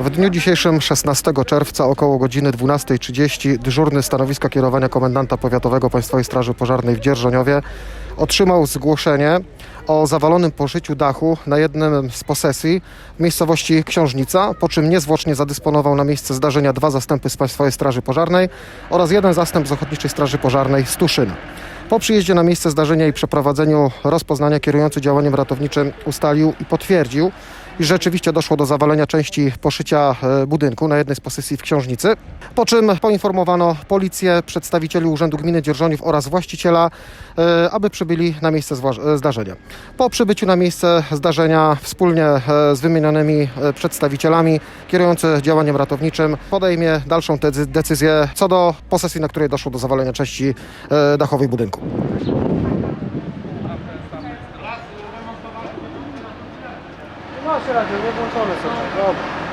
W dniu dzisiejszym, 16 czerwca, około godziny 12.30, dyżurny stanowiska kierowania komendanta powiatowego Państwowej Straży Pożarnej w Dzierżoniowie otrzymał zgłoszenie o zawalonym poszyciu dachu na jednym z posesji w miejscowości Książnica, po czym niezwłocznie zadysponował na miejsce zdarzenia dwa zastępy z Państwowej Straży Pożarnej oraz jeden zastęp z Ochotniczej Straży Pożarnej z Tuszyna. Po przyjeździe na miejsce zdarzenia i przeprowadzeniu rozpoznania kierujący działaniem ratowniczym ustalił i potwierdził, iż rzeczywiście doszło do zawalenia części poszycia e, budynku na jednej z posesji w Książnicy, po czym poinformowano policję, przedstawicieli Urzędu Gminy Dzierżoniów oraz właściciela, e, aby przybyli na miejsce e, zdarzenia. Po przybyciu na miejsce zdarzenia wspólnie e, z wymienionymi e, przedstawicielami kierujący działaniem ratowniczym podejmie dalszą decyzję co do posesji, na której doszło do zawalenia części e, dachowej budynku. Masz radio, nie włączone są. Dobra.